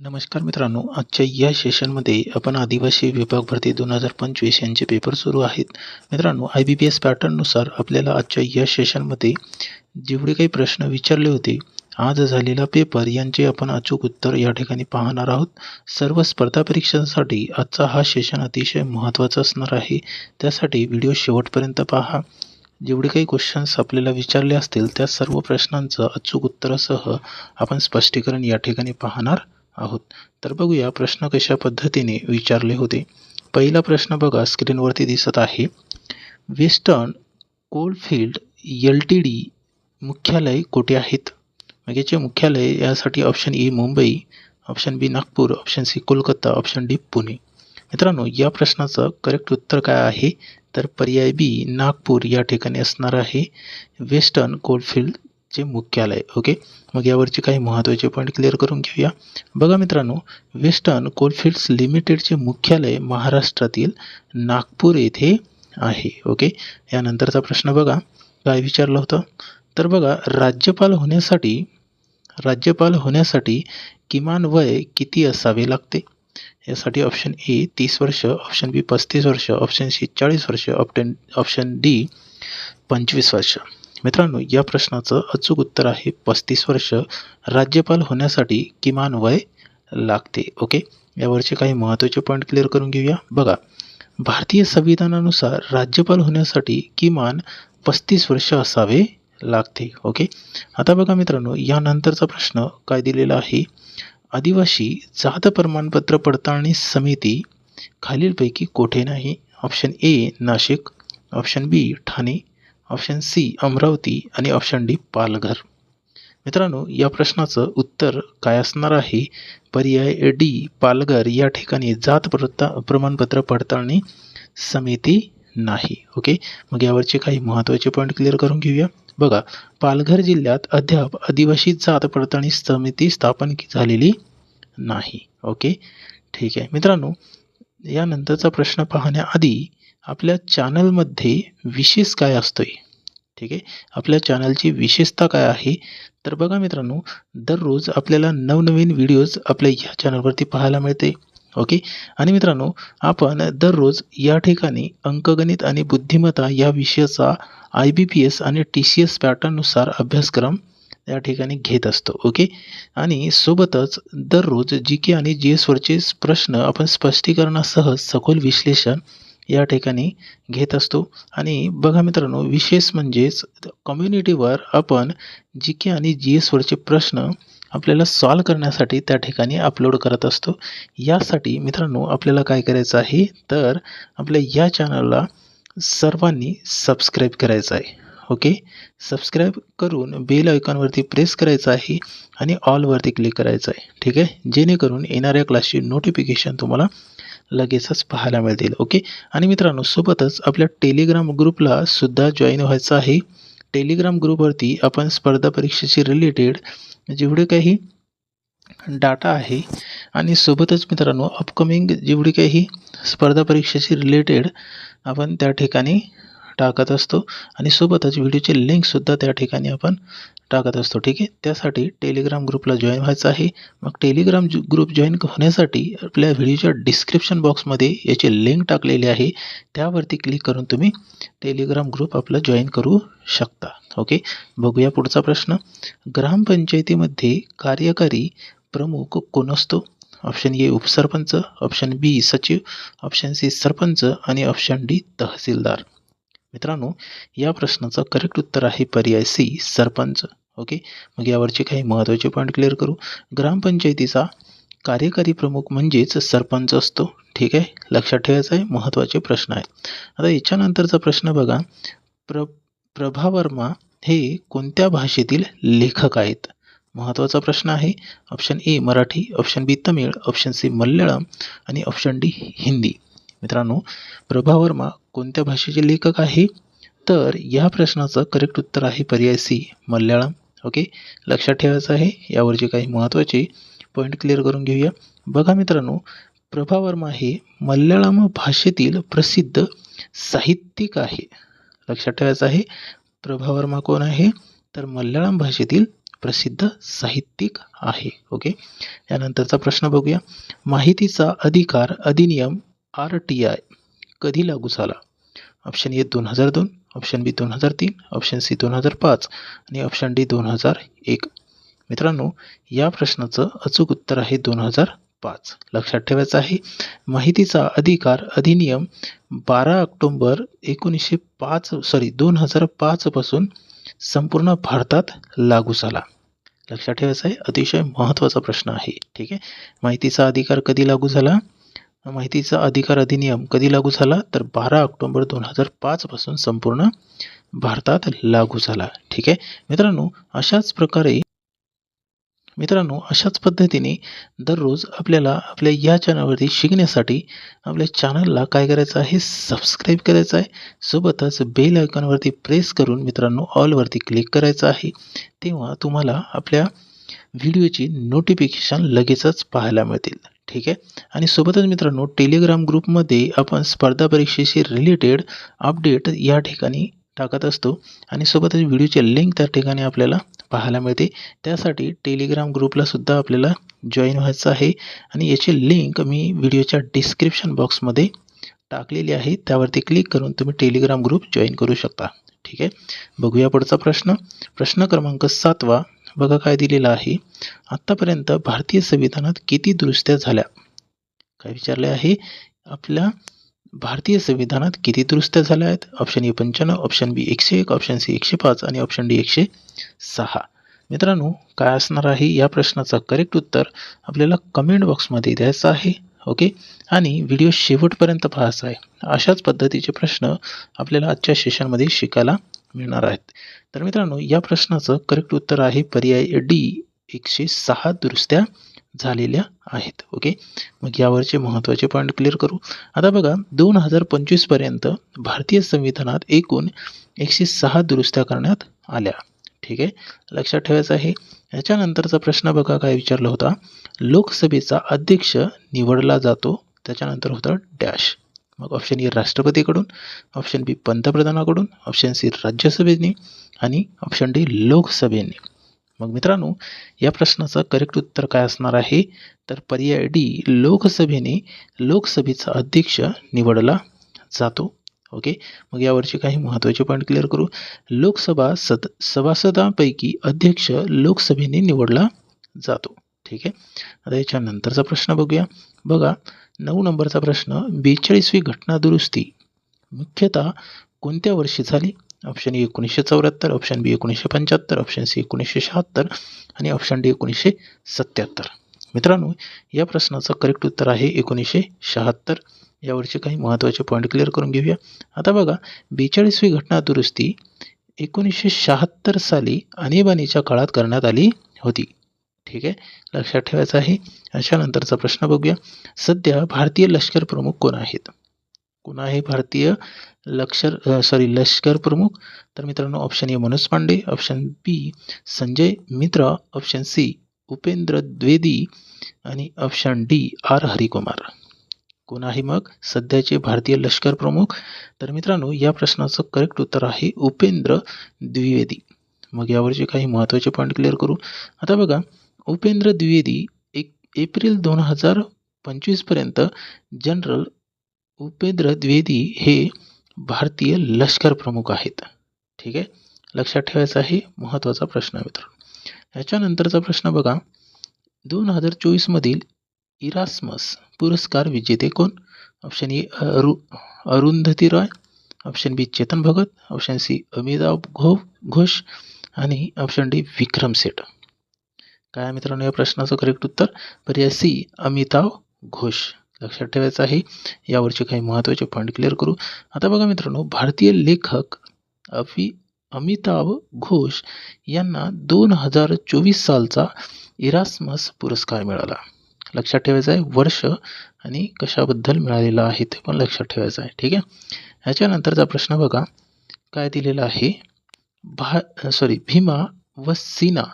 नमस्कार मित्रांनो आजच्या या सेशनमध्ये आपण आदिवासी विभाग भरती दोन हजार पंचवीस यांचे पेपर सुरू आहेत. मित्रांनो आय बी पी एस पॅटर्ननुसार आपल्याला आजच्या या सेशनमध्ये जेवढे काही प्रश्न विचारले होते आज झालेला पेपर यांचे आपण अचूक उत्तर या ठिकाणी पाहणार आहोत. सर्व स्पर्धा परीक्षांसाठी आजचा हा सेशन अतिशय महत्त्वाचा असणार आहे. त्यासाठी व्हिडिओ शेवटपर्यंत पहा. जेवढे काही क्वेश्चन्स आपल्याला विचारले असतील त्या सर्व प्रश्नांचं अचूक उत्तरासह आपण स्पष्टीकरण या ठिकाणी पाहणार आहोत. तर बघूया प्रश्न कशा पद्धतीने विचारले होते. पहिला प्रश्न बघा स्क्रीनवरती दिसत आहे. Western Coalfield L T D मुख्यालय कुठे आहेत? मग याचे मुख्यालय यासाठी option A Mumbai option B Nagpur option C Kolkata option D Pune. मित्रांनो या प्रश्नाचं करेक्ट उत्तर काय आहे? तर पर्याय बी नागपूर या ठिकाणी असणार आहे. वेस्टर्न चे मुख्यालय ओके मग यावरचे काही महत्त्वाचे पॉईंट क्लिअर करून घेऊया. बघा मित्रांनो वेस्टर्न कोलफिल्ड्स लिमिटेडचे मुख्यालय महाराष्ट्रातील नागपूर येथे आहे ओके यानंतरचा प्रश्न बघा काय विचारलं होतं? तर बघा राज्यपाल होण्यासाठी राज्यपाल होण्यासाठी किमान वय किती असावे लागते? यासाठी ऑप्शन ए तीस वर्ष ऑप्शन बी पस्तीस वर्ष ऑप्शन सी चाळीस वर्ष ऑप्टन ऑप्शन डी पंचवीस वर्ष. मित्रांनो या प्रश्नाचं अचूक उत्तर आहे पस्तीस वर्ष राज्यपाल होण्यासाठी किमान वय लागते ओके? यावरचे काही महत्त्वाचे पॉईंट क्लिअर करून घेऊया. बघा भारतीय संविधानानुसार राज्यपाल होण्यासाठी किमान पस्तीस वर्ष असावे लागते ओके? आता बघा मित्रांनो यानंतरचा प्रश्न काय दिलेला आहे? आदिवासी जात प्रमाणपत्र पडताळणी समिती खालीलपैकी कोठे नाही? Option A Nashik. Option B Thane. Option C Amravati आणि ऑप्शन डी पालघर. मित्रांनो या प्रश्नाचं उत्तर काय असणार आहे? पर्याय डी पालघर. या ठिकाणी जात प्रता प्रमाणपत्र पडताळणी समिती नाही. ओके? मग यावरचे काही महत्त्वाचे पॉईंट क्लिअर करून घेऊया. बघा पालघर जिल्ह्यात अद्याप आदिवासी जात पडताळणी समिती स्थापन झालेली नाही. ओके? ठीक आहे. मित्रांनो यानंतरचा प्रश्न पाहण्याआधी आपल्या चॅनलमध्ये विशेष काय असतो आहे ठीक आहे? आपल्या चॅनलची विशेषता काय आहे? तर बघा मित्रांनो दररोज आपल्याला नवनवीन व्हिडिओज आपल्या ह्या चॅनलवरती पाहायला मिळते. ओके? आणि मित्रांनो आपण दररोज या ठिकाणी अंकगणित आणि बुद्धिमत्ता या विषयाचा आय बी पी एस आणि टी सी एस पॅटर्ननुसार अभ्यासक्रम या ठिकाणी घेत असतो. ओके? आणि सोबतच दररोज जी के आणि जी एसवरचे प्रश्न आपण स्पष्टीकरणासह सखोल विश्लेषण या ठिकाणी घेत असतो. आणि बघा मित्रांनो विशेष म्हणजेच कम्युनिटीवर आपण जी के आणि जी एसवरचे प्रश्न आपल्याला सॉल्व करण्यासाठी त्या ठिकाणी अपलोड करत असतो. यासाठी मित्रांनो आपल्याला काय करायचं आहे? तर आपल्या या चॅनलला सर्वांनी सबस्क्राईब करायचं आहे. ओके सबस्क्राईब करून बेल आयकॉनवरती प्रेस करायचं आहे आणि ऑलवरती क्लिक करायचं आहे. ठीक आहे? जेणेकरून येणाऱ्या क्लासची नोटिफिकेशन तुम्हाला लगेचच पाहायला मिळतील. ओके? आणि मित्रांनो सोबतच आपल्या टेलिग्राम ग्रुपला सुद्धा जॉईन व्हायचं आहे. टेलिग्राम ग्रुपवरती आपण स्पर्धा परीक्षेशी रिलेटेड जेवढे काही डाटा आहे आणि सोबतच मित्रांनो अपकमिंग जेवढी काही स्पर्धा परीक्षेशी रिलेटेड आपण त्या ठिकाणी टाकत असतो आणि सोबतच व्हिडिओची लिंकसुद्धा त्या ठिकाणी आपण टाकत असतो ठीक आहे? त्यासाठी टेलिग्राम ग्रुपला जॉईन व्हायचं आहे. मग टेलिग्राम ग्रुप जॉईन होण्यासाठी आपल्या व्हिडिओच्या डिस्क्रिप्शन बॉक्समध्ये याची लिंक टाकलेली आहे. त्यावरती क्लिक करून तुम्ही टेलिग्राम ग्रुप आपला जॉईन करू शकता ओके बघूया पुढचा प्रश्न. ग्रामपंचायतीमध्ये कार्यकारी प्रमुख कोण असतो? ऑप्शन ए उपसरपंच. ऑप्शन बी सचिव. Option C sarpanch. आणि ऑप्शन डी तहसीलदार. मित्रांनो या प्रश्नाचं करेक्ट उत्तर आहे पर्याय सी सरपंच. ओके मग यावरचे काही महत्त्वाचे पॉईंट क्लिअर करू. ग्रामपंचायतीचा कार्यकारी प्रमुख म्हणजेच सरपंच असतो. ठीक आहे? लक्षात ठेवायचं आहे महत्त्वाचे प्रश्न आहेत. आता याच्यानंतरचा प्रश्न बघा. प्र प्रभा वर्मा हे कोणत्या भाषेतील लेखक आहेत? महत्त्वाचा प्रश्न आहे. Option A Marathi option B Tamil option C Malayalam आणि ऑप्शन डी हिंदी. मित्रांनो प्रभा वर्मा कोणत्या भाषेचे लेखक आहे? तर या प्रश्नाचं करेक्ट उत्तर आहे पर्याय सी मल्याळम. ओके लक्षात ठेवायचं आहे यावरचे काही महत्त्वाचे पॉईंट क्लिअर करून घेऊया. बघा मित्रांनो प्रभा वर्मा हे मल्याळम भाषेतील प्रसिद्ध साहित्यिक आहे. लक्षात ठेवायचं आहे प्रभा वर्मा कोण आहे? तर मल्याळम भाषेतील प्रसिद्ध साहित्यिक आहे. ओके यानंतरचा प्रश्न बघूया. माहितीचा अधिकार अधिनियम आर टी आय कधी लागू झाला? ऑप्शन ए दोन हजार दोन ऑप्शन बी दोन हजार तीन ऑप्शन सी दोन हजार पाच आणि ऑप्शन डी दोन हजार एक. मित्रांनो या प्रश्नाचं अचूक उत्तर आहे दोन हजार पाच. लक्षात ठेवायचं आहे माहितीचा अधिकार अधिनियम बारा ऑक्टोंबर एकोणीसशे पाच सॉरी दोन हजार पाचपासून संपूर्ण भारतात लागू झाला. लक्षात ठेवायचं आहे अतिशय महत्त्वाचा प्रश्न आहे ठीक आहे? माहितीचा अधिकार कधी लागू झाला? माहितीचा अधिकार अधिनियम कधी लागू झाला? तर बारा ऑक्टोंबर दोन हजार पाचपासून संपूर्ण भारतात लागू झाला. ठीक आहे? मित्रांनो अशाच प्रकारे मित्रांनो अशाच पद्धतीने दररोज आपल्याला आपल्या या चॅनलवरती शिकण्यासाठी आपल्या चॅनलला काय करायचं आहे? सबस्क्राईब करायचं आहे. सोबतच बेल आयकॉनवरती प्रेस करून मित्रांनो ऑलवरती क्लिक करायचं आहे. तेव्हा तुम्हाला आपल्या व्हिडिओची नोटिफिकेशन लगेचच पाहायला मिळतील. ठीक आहे? आणि सोबतच मित्रांनो टेलिग्राम ग्रुपमध्ये आपण स्पर्धा परीक्षेशी रिलेटेड अपडेट या ठिकाणी टाकत असतो. आणि सोबतच व्हिडिओचे लिंक त्या ठिकाणी आपल्याला पाहायला मिळते. त्यासाठी टेलिग्राम ग्रुपला सुद्धा आपल्याला जॉईन व्हायचं आहे. आणि याची लिंक मी व्हिडिओच्या डिस्क्रिप्शन बॉक्समध्ये टाकलेली आहे. त्यावरती क्लिक करून तुम्ही टेलिग्राम ग्रुप जॉईन करू शकता. ठीक आहे? बघूया पुढचा प्रश्न. प्रश्न क्रमांक सातवा. बघा काय दिलेलं आहे. आत्तापर्यंत भारतीय संविधानात किती दुरुस्त्या झाल्या? काय विचारले आहे? आपल्या भारतीय संविधानात किती दुरुस्त्या झाल्या आहेत? ऑप्शन ए पंच्याण्णव ऑप्शन बी एकशे एक ऑप्शन सी एकशे पाच आणि ऑप्शन डी एकशे सहा. मित्रांनो काय असणार आहे? या प्रश्नाचं करेक्ट उत्तर आपल्याला कमेंट बॉक्समध्ये द्यायचं आहे. ओके आणि व्हिडिओ शेवटपर्यंत पाहायचा आहे. अशाच पद्धतीचे प्रश्न आपल्याला आजच्या सेशनमध्ये शिकायला मिळणार आहेत. तर मित्रांनो या प्रश्नाचं करेक्ट उत्तर आहे पर्याय डी एकशे सहा दुरुस्त्या झालेल्या आहेत. ओके मग यावरचे महत्त्वाचे पॉईंट क्लिअर करू. आता बघा दोन हजार पंचवीसपर्यंत भारतीय संविधानात एकूण एकशे सहा दुरुस्त्या करण्यात आल्या. ठीक आहे? लक्षात ठेवायचं आहे. याच्यानंतरचा प्रश्न बघा काय विचारला होता. लोकसभेचा अध्यक्ष निवडला जातो त्याच्यानंतर होतं डॅश. मग ऑप्शन ए राष्ट्रपतीकडून ऑप्शन बी पंतप्रधानाकडून ऑप्शन सी राज्यसभेने. आणि ऑप्शन डी लोकसभेने. मग मित्रांनो या प्रश्नाचं करेक्ट उत्तर काय असणार आहे? तर पर्याय डी लोकसभेने लोकसभेचा अध्यक्ष निवडला जातो. ओके? मग यावरचे काही महत्त्वाचे पॉईंट क्लिअर करू. लोकसभा सद सभासदांपैकी अध्यक्ष लोकसभेने निवडला जातो. ठीक आहे? आता याच्यानंतरचा प्रश्न बघूया. बघा नऊ नंबरचा प्रश्न बेचाळीसवी घटना दुरुस्ती मुख्यतः कोणत्या वर्षी झाली? ऑप्शन ए एकोणीसशे चौऱ्याहत्तर ऑप्शन बी एकोणीसशे पंच्याहत्तर ऑप्शन सी एकोणीसशे शहात्तर आणि ऑप्शन डी एकोणीसशे सत्याहत्तर. मित्रांनो या प्रश्नाचं करेक्ट उत्तर आहे एकोणीसशे शहात्तर. यावरचे काही महत्त्वाचे पॉईंट क्लिअर करून घेऊया. आता बघा बेचाळीसवी घटना दुरुस्ती एकोणीसशे शहात्तर साली आणीबाणीच्या काळात करण्यात आली होती. ठीक आहे? लक्षात ठेवायचं आहे. अशानंतरचा प्रश्न बघूया. सध्या भारतीय लष्कर प्रमुख कोण आहेत? कोण आहे भारतीय लक्षर सॉरी लष्कर प्रमुख. तर मित्रांनो option A Manoj Pande option B Sanjay Mitra option C Upendra Dwivedi आणि ऑप्शन डी आर हरिकुमार. कोण आहे मग सध्याचे भारतीय लष्कर प्रमुख. तर मित्रांनो या प्रश्नाचं करेक्ट उत्तर आहे उपेंद्र द्विवेदी. मग यावरचे काही महत्त्वाचे पॉईंट क्लिअर करू. आता बघा उपेंद्र द्विवेदी एक एप्रिल दोन हजार पंचवीसपर्यंत जनरल उपेंद्र द्विवेदी हे भारतीय लष्कर प्रमुख आहेत. ठीक आहे? लक्षात ठेवायचं आहे महत्त्वाचा प्रश्न मित्र ह्याच्यानंतरचा प्रश्न बघा. दोन हजार चोवीसमधील इरास्मस पुरस्कार विजेते कोण? ऑप्शन ए अरु Arundhati Roy. Option B Chetan Bhagat. Option C Amitabh घो घोष. आणि ऑप्शन डी विक्रम सेठ. काय मित्रांनो या प्रश्नाचं करेक्ट उत्तर? पर्याय सी अमिताभ घोष. लक्षात ठेवायचं आहे. यावरचे काही महत्त्वाचे पॉईंट क्लिअर करू. आता बघा मित्रांनो भारतीय लेखक अफी अमिताभ घोष यांना दोन हजार चोवीस सालचा इरास्मस पुरस्कार मिळाला. लक्षात ठेवायचं आहे वर्ष आणि कशाबद्दल मिळालेलं आहे ते पण लक्षात ठेवायचं आहे. ठीक आहे? ह्याच्यानंतरचा प्रश्न बघा. काय दिलेला आहे? भा सॉरी भीमा व सीना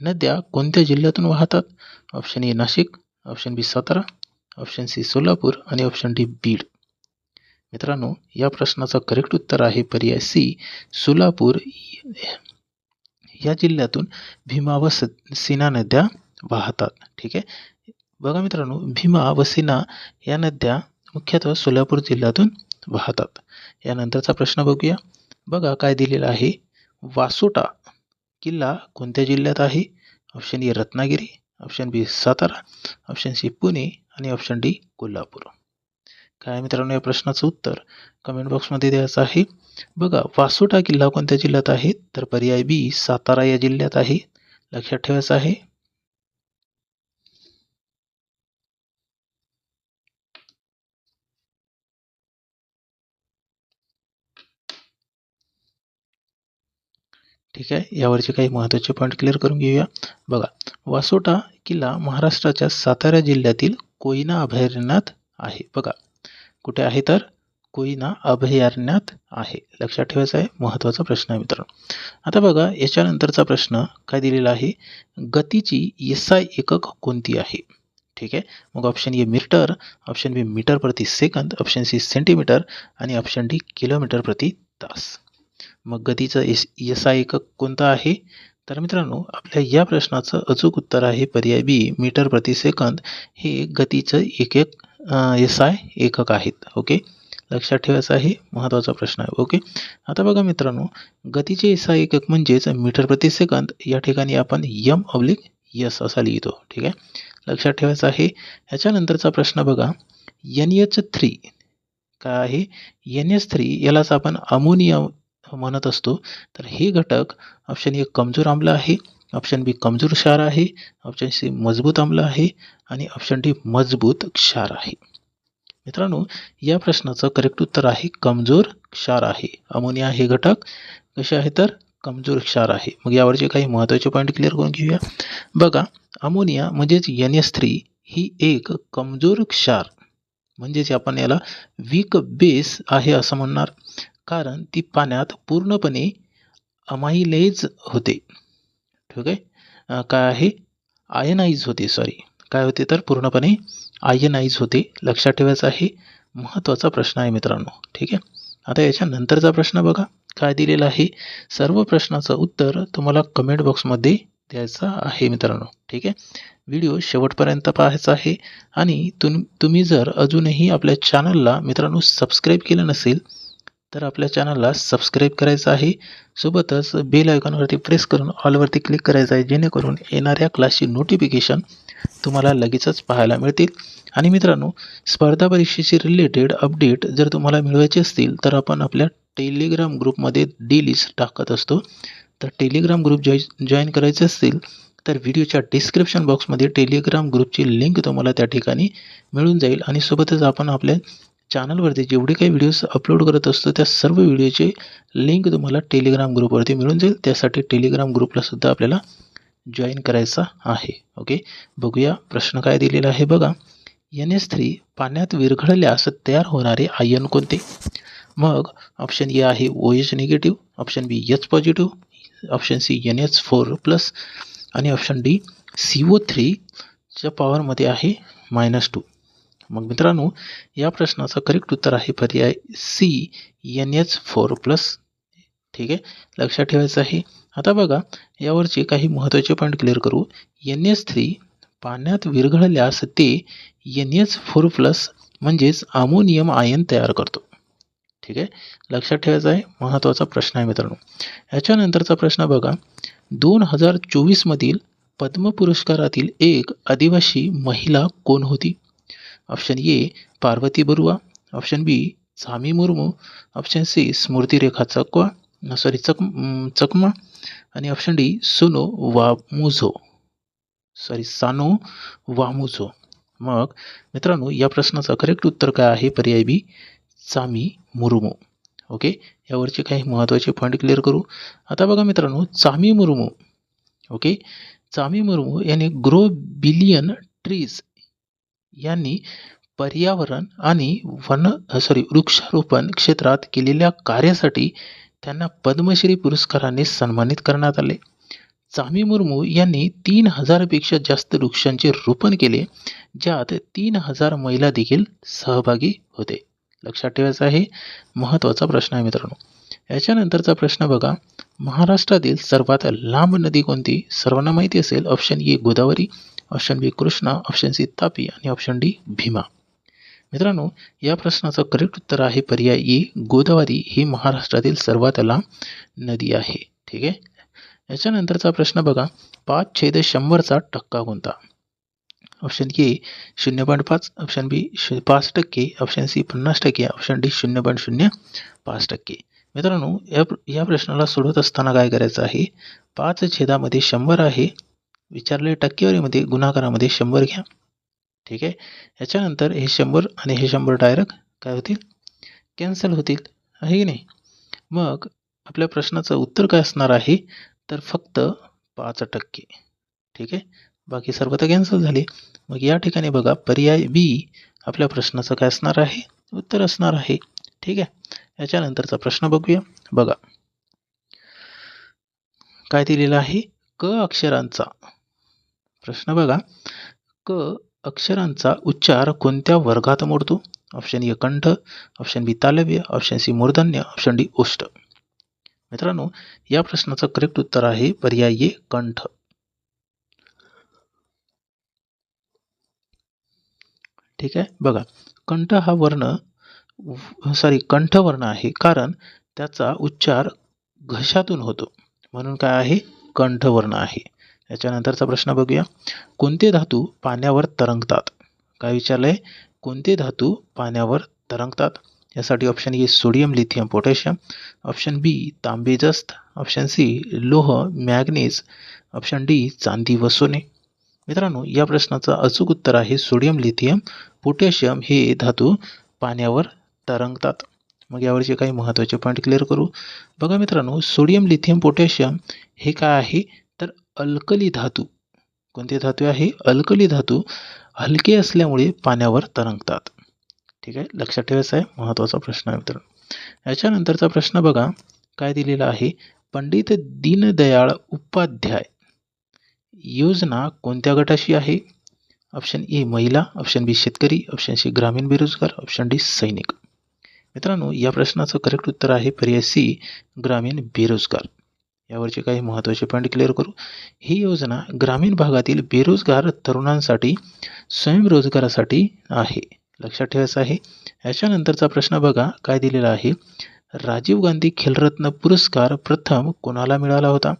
नद्या कोणत्या जिल्ह्यातून वाहतात? Option A Nashik option B Satara option C Solapur आणि ऑप्शन डी बीड. मित्रांनो या प्रश्नाचं करेक्ट उत्तर आहे पर्याय सी सोलापूर या जिल्ह्यातून भीमा व सिना सीना नद्या वाहतात. ठीक आहे? बघा मित्रांनो भीमा व सीना या नद्या मुख्यतः सोलापूर जिल्ह्यातून वाहतात. यानंतरचा प्रश्न बघूया. बघा काय दिलेलं आहे. वासोटा किल्ला कोणत्या जिल्ह्यात आहे? Option A Ratnagiri option B Satara option C Pune आणि ऑप्शन डी कोल्हापूर. काय मित्रांनो या प्रश्नाचं उत्तर कमेंट बॉक्समध्ये द्यायचं आहे. बघा वासोटा किल्ला कोणत्या जिल्ह्यात आहे? तर पर्याय बी सातारा या जिल्ह्यात आहे. लक्षात ठेवायचं आहे. ठीक आहे यावरचे काही महत्त्वाचे पॉईंट क्लिअर करून घेऊया. बघा वासोटा किल्ला महाराष्ट्राच्या सातारा जिल्ह्यातील कोयना अभयारण्यात आहे. बघा कुठे आहे तर? कोयना अभयारण्यात आहे. लक्षात ठेवायचं आहे महत्त्वाचा प्रश्न आहे मित्रांनो. आता बघा याच्यानंतरचा प्रश्न काय दिलेला आहे? गतीची एस आय एकक कोणती आहे? ठीक आहे? मग option A metre option B metre प्रति सेकंद ऑप्शन सी सेंटीमीटर आणि ऑप्शन डी किलोमीटर प्रति तास. मग गतीचं एस एस आय एकक कोणतं आहे? तर मित्रांनो आपल्या या प्रश्नाचं अचूक उत्तर आहे पर्याय बी मीटर प्रति सेकंद. हे गतीचं एक एक एस आय एकक आहेत ओके? लक्षात ठेवायचं आहे महत्त्वाचा प्रश्न आहे ओके? आता बघा मित्रांनो गतीचे एस आय एकक म्हणजेच मीटर प्रति सेकंद. या ठिकाणी आपण यम अब्लिक यस असा लिहितो ठीक आहे? लक्षात ठेवायचं आहे. ह्याच्यानंतरचा प्रश्न बघा. एन एच थ्री काय आहे? एन एच थ्री यालाच आपण अमोनिया म्हणत असतो तर हे घटक ऑप्शन ए कमजोर आम्ल आहे ऑप्शन बी कमजोर क्षार आहे ऑप्शन सी मजबूत आम्ल आहे आणि ऑप्शन डी मजबूत क्षार आहे. मित्रांनो या प्रश्नाचं करेक्ट उत्तर आहे कमजोर क्षार आहे. अमोनिया हे घटक कसे आहे तर कमजोर क्षार आहे. मग यावरचे काही महत्त्वाचे पॉईंट क्लिअर करून घेऊया. बघा अमोनिया म्हणजेच एन एस थ्री ही एक कमजोर क्षार. म्हणजेच आपण याला वीक बेस आहे असं म्हणणार. कारण ती पाण्यात पूर्णपणे अमाइलेज होते. ठीक आहे? काय आहे? आयनाईज होते सॉरी काय होते तर पूर्णपणे आयनाइज होते. लक्षात ठेवायचं आहे महत्त्वाचा प्रश्न आहे मित्रांनो. ठीक आहे? आता याच्यानंतरचा प्रश्न बघा. काय दिलेला आहे? सर्व प्रश्नाचं उत्तर तुम्हाला कमेंट बॉक्समध्ये द्यायचा आहे मित्रांनो. ठीक आहे? व्हिडिओ शेवटपर्यंत पाहायचा आहे. आणि तुम तुम्ही जर अजूनही आपल्या चॅनलला मित्रांनो सबस्क्राईब केलं नसेल तर आपल्या चॅनलला सबस्क्राईब करायचं आहे. सोबतच बेल आयकॉनवरती प्रेस करून ऑलवरती क्लिक करायचं आहे. जेणेकरून येणाऱ्या क्लासची नोटिफिकेशन तुम्हाला लगेचच पाहायला मिळतील. आणि मित्रांनो स्पर्धा परीक्षेशी रिलेटेड अपडेट जर तुम्हाला मिळवायचे असतील तर आपण आपल्या टेलिग्राम ग्रुपमध्ये डेलीज टाकत असतो. तर टेलिग्राम ग्रुप जॉई जॉईन करायचे असतील तर व्हिडिओच्या डिस्क्रिप्शन बॉक्समध्ये टेलिग्राम ग्रुपची लिंक तुम्हाला त्या ठिकाणी मिळून जाईल. आणि सोबतच आपण आपल्या चॅनलवरती जेवढे काही व्हिडिओज अपलोड करत असतो त्या सर्व व्हिडिओचे लिंक तुम्हाला टेलिग्राम ग्रुपवरती मिळून जाईल. त्यासाठी टेलिग्राम ग्रुपला सुद्धा आपल्याला जॉईन करायचा आहे. ओके बघूया प्रश्न काय दिलेला आहे बघा. एन एस थ्री पाण्यात विरघळल्यास तयार होणारे आयन कोणते? मग ऑप्शन ए आहे O H negative option B H positive option C N H four plus आणि ऑप्शन डी सी ओ थ्रीच्या पॉवरमध्ये आहे मायनस टू मग मित्रांनो या प्रश्नाचं करेक्ट उत्तर आहे पर्याय C N H four plus ठीक आहे? लक्षात ठेवायचं आहे. आता बघा यावरचे काही महत्त्वाचे पॉईंट क्लिअर करू. एन एच थ्री पाण्यात विरघळल्यास ते एन एच फोर प्लस म्हणजेच अमोनियम आयन तयार करतो. ठीक आहे? लक्षात ठेवायचं आहे? महत्त्वाचा प्रश्न आहे मित्रांनो. याच्यानंतरचा प्रश्न बघा. दोन हजार चोवीसमधील पद्म पुरस्कारातील एक आदिवासी महिला कोण होती? Option A Parvati Barua option B Sami Murmu. Option C Smriti Rekha Chakwa sorry Chak Chakma. आणि option D Sono Vamuzo. Sorry Sano Vamuzo. मग मित्रांनो या प्रश्नाचं करेक्ट उत्तर काय आहे? पर्याय बी चामी मुर्मू. ओके यावरचे काही महत्त्वाचे पॉईंट क्लिअर करू. आता बघा मित्रांनो चामी मुर्मू. ओके चामी मुर्मू यांनी ग्रो बिलियन ट्रीज यांनी पर्यावरण आणि वन सॉरी वृक्षारोपण क्षेत्रात केलेल्या कार्यासाठी त्यांना पद्मश्री पुरस्काराने सन्मानित करण्यात आले. चामी मुर्मू यांनी तीन हजारपेक्षा जास्त वृक्षांचे रोपण केले ज्यात तीन हजार महिला देखील सहभागी होते. लक्षात ठेवायचं आहे महत्त्वाचा प्रश्न आहे मित्रांनो. याच्यानंतरचा प्रश्न बघा. महाराष्ट्रातील सर्वात लांब नदी कोणती? सर्वांना माहिती असेल option A Godavari option B Krishna option C Tapi आणि ऑप्शन डी भीमा मित्रांनो या प्रश्नाचं करेक्ट उत्तर आहे पर्याय ई गोदावरी ही महाराष्ट्रातील सर्वात लांब नदी आहे. ठीक आहे? याच्यानंतरचा प्रश्न बघा. पाच छेद शंभरचा टक्का कोणता? ऑप्शन ए शून्य पॉईंट पाच ऑप्शन बी पाच टक्के. ऑप्शन सी पन्नास टक्के. ऑप्शन डी शून्य पॉईंट शून्य पाच टक्के. मित्रांनो या या प्रश्नाला सोडवत असताना काय करायचं आहे? पाच छेदामध्ये शंभर आहे. विचारले टक्केवारीमध्ये गुणाकारामध्ये शंभर घ्या. ठीक आहे? याच्यानंतर हे शंभर आणि हे शंभर डायरेक्ट काय होतील? कॅन्सल होतील. आहे की नाही? मग आपल्या प्रश्नाचं उत्तर काय असणार आहे? तर फक्त पाच टक्के. ठीक आहे? बाकी सर्व तर कॅन्सल झाले. मग या ठिकाणी बघा पर्याय बी आपल्या प्रश्नाचं काय असणार आहे? उत्तर असणार आहे. ठीक आहे? याच्यानंतरचा प्रश्न बघूया. बघा. काय दिलेलं आहे? क अक्षरांचा. प्रश्न बघा. क अक्षरांचा उच्चार कोणत्या वर्गात मोडतो? ऑप्शन ए कंठ ऑप्शन बी तालव्य ऑप्शन सी मूर्धन्य ऑप्शन डी ओष्ट मित्रांनो या प्रश्नाचं करेक्ट उत्तर आहे पर्याय ए कंठ. ठीक आहे? बघा. कंठ हा वर्ण सॉरी कंठवर्ण आहे. कारण त्याचा उच्चार घशातून होतो. म्हणून काय आहे? कंठवर्ण आहे. याच्यानंतरचा प्रश्न बघूया. कोणते धातू पाण्यावर तरंगतात? काय विचारलं आहे कोणते धातू पाण्यावर तरंगतात? यासाठी option A sodium lithium potassium. Option B तांबे जस्त. ऑप्शन सी लोह मॅग्नेज. ऑप्शन डी चांदी व सोने. मित्रांनो या प्रश्नाचं अचूक उत्तर आहे सोडियम लिथियम पोटॅशियम हे धातू पाण्यावर तरंगतात. मग यावरचे काही महत्त्वाचे पॉईंट क्लिअर करू. बघा मित्रांनो सोडियम लिथियम पोटॅशियम हे काय आहे? तर अल्कली धातू. कोणते धातू आहे? अल्कली धातू हलके असल्यामुळे पाण्यावर तरंगतात. ठीक आहे? लक्षात ठेवायचं आहे? महत्त्वाचा प्रश्न आहे मित्रांनो. याच्यानंतरचा प्रश्न बघा. काय दिलेला आहे? पंडित दीनदयाळ उपाध्याय योजना कोणत्या गटाशी आहे? ऑप्शन ए महिला. ऑप्शन बी शेतकरी. ऑप्शन सी ग्रामीण बेरोजगार. ऑप्शन डी सैनिक. मित्रांनो या प्रश्नाचं करेक्ट उत्तर आहे पर्याय सी ग्रामीण बेरोजगार. यावरचे काही महत्त्वाचे पॉईंट क्लिअर करू. ही योजना ग्रामीण भागातील बेरोजगार तरुणांसाठी स्वयंरोजगारासाठी आहे. लक्षात ठेवायचं आहे याच्यानंतरचा प्रश्न बघा काय दिलेला आहे? राजीव गांधी खेलरत्न पुरस्कार प्रथम कोणाला मिळाला होता?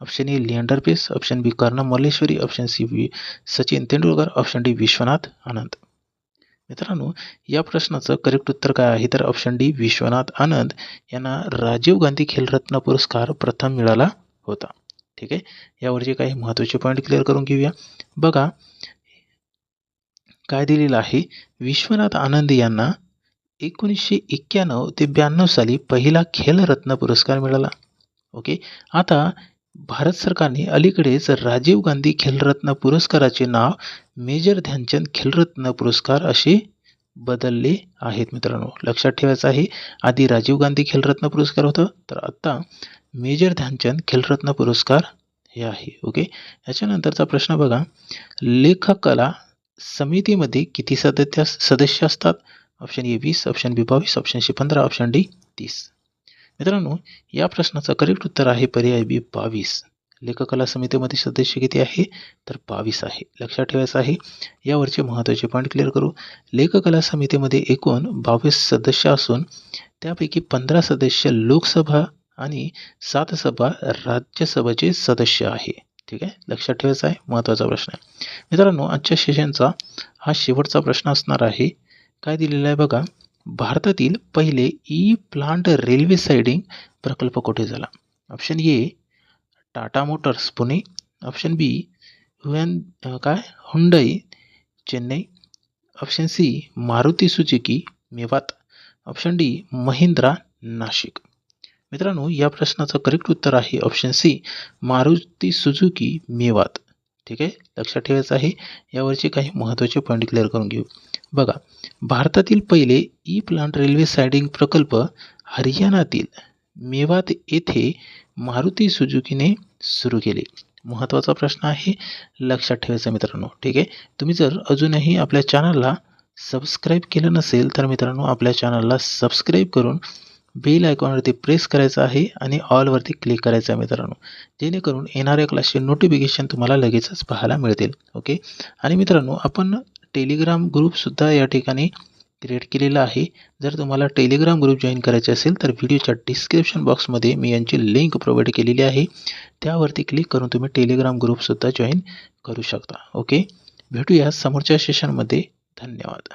Option A Leander Paes option B Karnam Malleswari option C we Sachin Tendulkar option D Vishwanath Anand. मित्रांनो या प्रश्नाचं करेक्ट उत्तर काय आहे? तर ऑप्शन डी विश्वनाथ आनंद यांना राजीव गांधी खेलरत्न पुरस्कार प्रथम मिळाला होता. ठीक आहे? यावरचे काही महत्त्वाचे पॉईंट क्लिअर करून घेऊया. बघा काय दिलेलं आहे? विश्वनाथ आनंद यांना एकोणीसशे एक्क्याण्णव ते ब्याण्णव साली पहिला खेलरत्न पुरस्कार मिळाला. ओके? आता भारत सरकारने अलीकडेच राजीव गांधी खेलरत्न पुरस्काराचे नाव मेजर ध्यानचंद खेलरत्न पुरस्कार असे बदलले आहेत मित्रांनो. लक्षात ठेवायचं आहे आधी राजीव गांधी खेलरत्न पुरस्कार होतं तर आत्ता मेजर ध्यानचंद खेलरत्न पुरस्कार हे आहे ओके? याच्यानंतरचा प्रश्न बघा. लेखकला समितीमध्ये किती सदस्य सदस्य असतात? ऑप्शन ए वीस ऑप्शन बी बावीस ऑप्शन सी पंधरा ऑप्शन डी तीस. मित्रांनो या प्रश्नाचं करेक्ट उत्तर आहे पर्याय बी बावीस. लेखकला समितीमध्ये सदस्य किती आहे? तर बावीस आहे. लक्षात ठेवायचं आहे यावरचे महत्त्वाचे पॉईंट क्लिअर करू. लेखकला समितीमध्ये एकूण बावीस सदस्य असून त्यापैकी पंधरा सदस्य लोकसभा आणि सात सभा राज्यसभेचे सदस्य आहे. ठीक आहे? लक्षात ठेवायचं आहे महत्त्वाचा प्रश्न आहे. मित्रांनो आजच्या सेशनचा हा शेवटचा प्रश्न असणार आहे. काय दिलेला आहे बघा भारतातील पहिले ई प्लांट रेल्वे सायडिंग प्रकल्प कुठे झाला? Option A Tata motors Pune. Option B when काय? Hyundai Chennai. Option C Maruti Suzuki Mewat. Option D Mahindra Nashik. मित्रांनो या प्रश्नाचं करेक्ट उत्तर आहे option C Maruti Suzuki Mewat. ठीक आहे? लक्षात ठेवायचं आहे. यावरचे काही महत्त्वाचे पॉईंट क्लिअर करून घेऊ. बघा भारतातील पहिले ई प्लांट रेल्वे सायडिंग प्रकल्प हरियाणातील मेवात येथे मारुती सुजुकीने सुरू केले. महत्त्वाचा प्रश्न आहे. लक्षात ठेवायचा मित्रांनो. ठीक आहे? तुम्ही जर अजूनही आपल्या चॅनलला सबस्क्राईब केलं नसेल तर मित्रांनो आपल्या चॅनलला सबस्क्राईब करून बेल आयकॉनवरती प्रेस करायचं आहे आणि ऑलवरती क्लिक करायचं आहे मित्रांनो. जेणेकरून येणाऱ्या क्लासचे नोटिफिकेशन तुम्हाला लगेचच पाहायला मिळतील. ओके आणि मित्रांनो आपण टेलिग्राम ग्रुपसुद्धा या ठिकाणी क्रिएट केलेला आहे. जर तुम्हाला टेलिग्राम ग्रुप जॉईन करायचे असेल तर व्हिडिओच्या डिस्क्रिप्शन बॉक्समध्ये मी यांची लिंक प्रोव्हाइड केलेली आहे. त्यावरती क्लिक करून तुम्ही टेलिग्राम ग्रुपसुद्धा जॉईन करू शकता. ओके भेटूया समोरच्या सेशनमध्ये धन्यवाद.